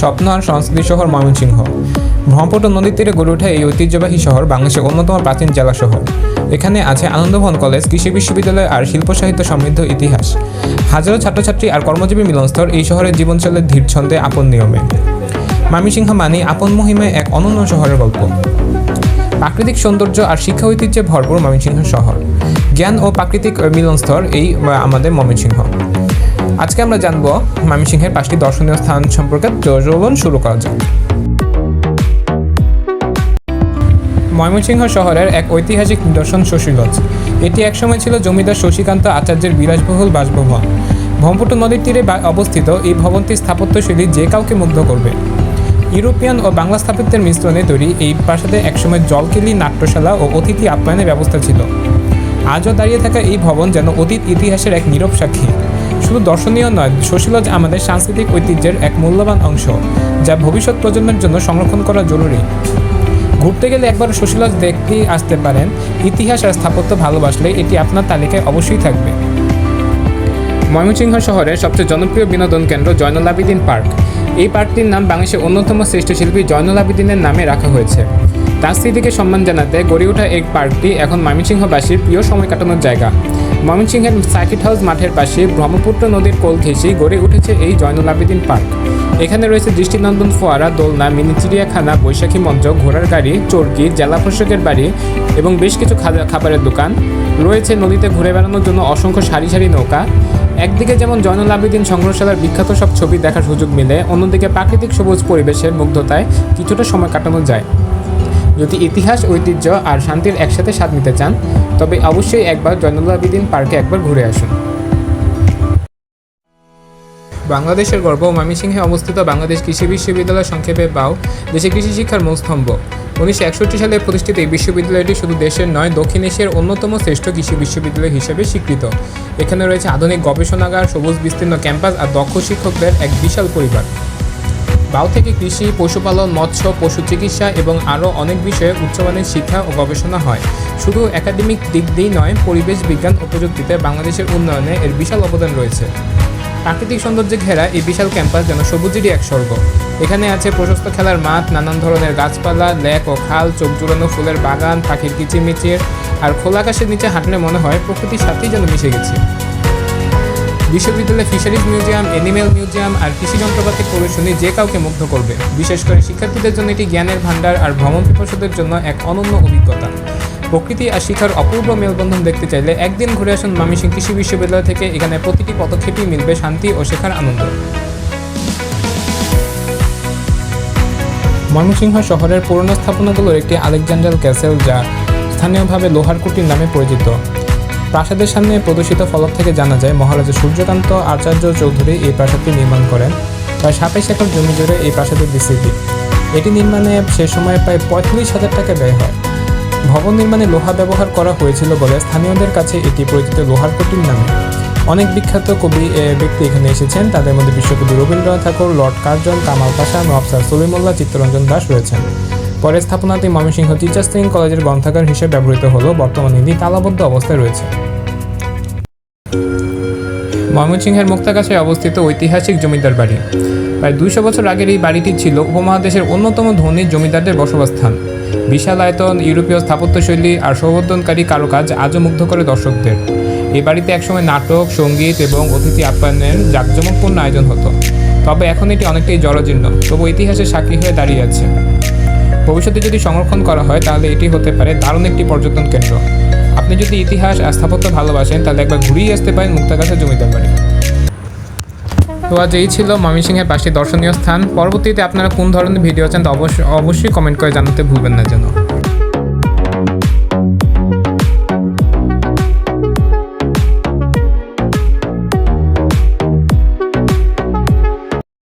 স্বপ্ন আর সংস্কৃতি শহর ময়মনসিংহ। ব্রহ্মপুত্র নদীর তীরে গড়ে ওঠা এই ঐতিহ্যবাহী শহর বাংলাদেশের অন্যতম প্রাচীন জেলা শহর এখানে আছে আনন্দভবন কলেজ, কৃষি বিশ্ববিদ্যালয় আর শিল্প সাহিত্য সমৃদ্ধ ইতিহাস। হাজারো ছাত্রছাত্রী আর কর্মজীবী মিলনস্থল এই শহরের জীবন চলে ধীর ছন্দে আপন নিয়মে। ময়মনসিংহ মানে আপন মহিমায় এক অনন্য শহরের গল্প। প্রাকৃতিক সৌন্দর্য আর শিক্ষা ঐতিহ্যে ভরপুর ময়মনসিংহ শহর। জ্ঞান ও প্রাকৃতিক মিলনস্থল এই, আমাদের ময়মনসিংহ। আজকে আমরা জানব ময়মনসিংহের পাঁচটি দর্শনীয় স্থান সম্পর্কে চলুন শুরু করা যাক। ময়মনসিংহ শহরের এক ঐতিহাসিক নিদর্শন শশীগঞ্জ। এটি একসময় ছিল জমিদার শশীকান্ত আচার্যের বিলাসবহুল বাসভবন। ব্রহ্মপুত্র নদীর তীরে অবস্থিত এই ভবনটির স্থাপত্যশৈলী যে কাউকে মুগ্ধ করবে। ইউরোপিয়ান ও বাংলা স্থাপত্যের মিশ্রণে তৈরি এই প্রাসাদে একসময় জলকেলি, নাট্যশালা ও অতিথি আপ্যায়নের ব্যবস্থা ছিল। আজও দাঁড়িয়ে থাকা এই ভবন যেন অতীত ইতিহাসের এক নীরব সাক্ষী। শুধু দর্শনীয় নয় শশীলজ আমাদের সাংস্কৃতিক ঐতিহ্যের এক মূল্যবান অংশ, যা ভবিষ্যৎ প্রজন্মের জন্য সংরক্ষণ করা জরুরি। ঘুরতে গেলে একবার শশীলজ দেখতেই আসতে পারেন, ইতিহাস আর স্থাপত্য ভালোবাসলে এটি আপনার তালিকায় অবশ্যই থাকবে। ময়মনসিংহ শহরের সবচেয়ে জনপ্রিয় বিনোদন কেন্দ্র জয়নুল আবিদিন পার্ক। এই পার্কটির নাম বাংলাদেশের অন্যতম শ্রেষ্ঠ শিল্পী জয়নুল আবিদিনের নামে রাখা হয়েছে। তার স্মৃতিকে সম্মান জানাতে গড়ে ওঠা এই পার্কটি এখন ময়মনসিংহবাসীর প্রিয় সময় কাটানোর জায়গা। ময়মনসিংহের সার্কিট হাউস মাঠের পাশে ব্রহ্মপুত্র নদীর কোল ঘেঁষেই গড়ে উঠেছে এই জয়নুল আবেদিন পার্ক। এখানে রয়েছে দৃষ্টিনন্দন ফোয়ারা, দোলনা, মিনি চিড়িয়াখানা, বৈশাখী মঞ্চ, ঘোড়ার গাড়ি, চর্কি, জেলা প্রশাসকের বাড়ি এবং বেশ কিছু খাবারের দোকান। রয়েছে নদীতে ঘুরে বেড়ানোর জন্য অসংখ্য সারি সারি নৌকা। একদিকে যেমন জয়নুল আবেদিন সংগ্রহশালার বিখ্যাত সব ছবি দেখার সুযোগ মিলে, অন্যদিকে প্রাকৃতিক সবুজ পরিবেশের মুগ্ধতায় কিছুটা সময় কাটানো যায়। যদি ইতিহাস, ঐতিহ্য আর শান্তির একসাথে স্বাদ নিতে চান, তবে অবশ্যই একবার জয়নুল আবেদিন পার্কে একবার ঘুরে আসুন। বাংলাদেশের গর্ব ময়মনসিংহে অবস্থিত বাংলাদেশ কৃষি বিশ্ববিদ্যালয় সংক্ষেপে বাউ দেশে কৃষি শিক্ষার মূল স্তম্ভ। উনিশশো একষট্টি সালে প্রতিষ্ঠিত এই বিশ্ববিদ্যালয়টি শুধু দেশের নয়, দক্ষিণ এশিয়ার অন্যতম শ্রেষ্ঠ কৃষি বিশ্ববিদ্যালয় হিসেবে স্বীকৃত। এখানে রয়েছে আধুনিক গবেষণাগার, সবুজ বিস্তীর্ণ ক্যাম্পাস আর দক্ষ শিক্ষকদের এক বিশাল পরিবার। বাউ থেকে কৃষি, পশুপালন, মৎস্য, পশু চিকিৎসা এবং আরও অনেক বিষয়ে উচ্চমানের শিক্ষা ও গবেষণা হয়। শুধু একাডেমিক দিক দিয়েই নয়, পরিবেশ বিজ্ঞান ও প্রযুক্তিতে বাংলাদেশের উন্নয়নে এর বিশাল অবদান রয়েছে। প্রাকৃতিক সৌন্দর্যে ঘেরা এই বিশাল ক্যাম্পাস যেন সবুজেরই এক স্বর্গ। এখানে আছে প্রশস্ত খেলার মাঠ, নানান ধরনের গাছপালা, লেক ও খাল, চোখ জুড়ানো ফুলের বাগান, পাখির কিচিরমিচির, আর খোলা আকাশের নিচে হাঁটলে মনে হয় প্রকৃতির সাথেই যেন মিশে গেছি। বিশ্ববিদ্যালয়ে ফিশারিজ মিউজিয়াম অ্যানিমেল মিউজিয়াম আর কৃষি যন্ত্রপাতি প্রদর্শনী যে কাউকে মুগ্ধ করবে। বিশেষ করে শিক্ষার্থীদের জন্য এটি জ্ঞানের ভাণ্ডার আর ভ্রমণ পিপাসুদের জন্য এক অনন্য অভিজ্ঞতা। প্রকৃতি আর শিক্ষার অপূর্ব মেলবন্ধন দেখতে চাইলে একদিন ঘুরে আসুন মামিসিং কৃষি বিশ্ববিদ্যালয় থেকে, এখানে প্রতিটি পদক্ষেপই মিলবে শান্তি ও শেখার আনন্দ। ময়মনসিংহ শহরের পুরনো স্থাপনাগুলোর একটি আলেকজান্ডার ক্যাসেল যা স্থানীয়ভাবে লোহার কুটির নামে পরিচিত। প্রাসাদের সামনে প্রদর্শিত ফলক থেকে জানা যায়, মহারাজা সূর্যকান্ত আচার্য চৌধুরী এই প্রাসাদটি নির্মাণ করেন। প্রায় সাতাইশ একর জমি জুড়ে এই প্রাসাদের বিস্তৃতি। এটি নির্মাণে সে সময় প্রায় পঁয়ত্রিশ হাজার টাকা ব্যয় হয়। ভবন নির্মাণে লোহা ব্যবহার করা হয়েছিল বলে স্থানীয়দের কাছে এটি পরিচিত লোহার কুটির নামে। অনেক বিখ্যাত কবি ব্যক্তি এখানে এসেছেন। তাদের মধ্যে বিশ্বকবি Rabindranath Tagore, Lord Curzon, Kemal Pasha Nawab Sir Salimullah Chittaranjan Das রয়েছেন। পরে স্থাপনাটি ময়মনসিংহ টিচার্স ট্রেনিং কলেজের গ্রন্থাগার হিসেবে ব্যবহৃত হলেও বর্তমানে এটি তালাবদ্ধ অবস্থায় রয়েছে। ময়মনসিংহের মুক্তাগাছায় অবস্থিত ঐতিহাসিক জমিদার বাড়ি। প্রায় দুইশো বছর আগের এই বাড়িটি ছিল উপমহাদেশের অন্যতম ধনী জমিদারদের বসবাসস্থান। বিশাল আয়তন, ইউরোপীয় স্থাপত্যশৈলী আর সৌবর্ধনকারী কারুকাজ আজও মুগ্ধ করে দর্শকদের। এই বাড়িতে একসময় নাটক, সংগীত এবং অতিথি আপ্যায়নের জাঁকজমকপূর্ণ আয়োজন হতো। তবে এখন এটি অনেকটাই জরাজীর্ণ, তবু ইতিহাসের সাক্ষী হয়ে দাঁড়িয়ে আছে। ভবিষ্যতে যদি সংরক্ষণ করা হয়, তাহলে এটি হতে পারে দারুণ একটি পর্যটন কেন্দ্র। আপনি যদি ইতিহাস আর স্থাপত্য ভালোবাসেন, তাহলে একবার ঘুরিয়ে আসতে পারেন মুক্তাগাছা জমিদার বাড়ি। তো আজ এই ছিল ময়মনসিংহের পাশে দর্শনীয় স্থান। পরবর্তীতে আপনারা কোন ধরনের ভিডিও চান তা অবশ্যই অবশ্যই কমেন্ট করে জানাতে ভুলবেন না যেন।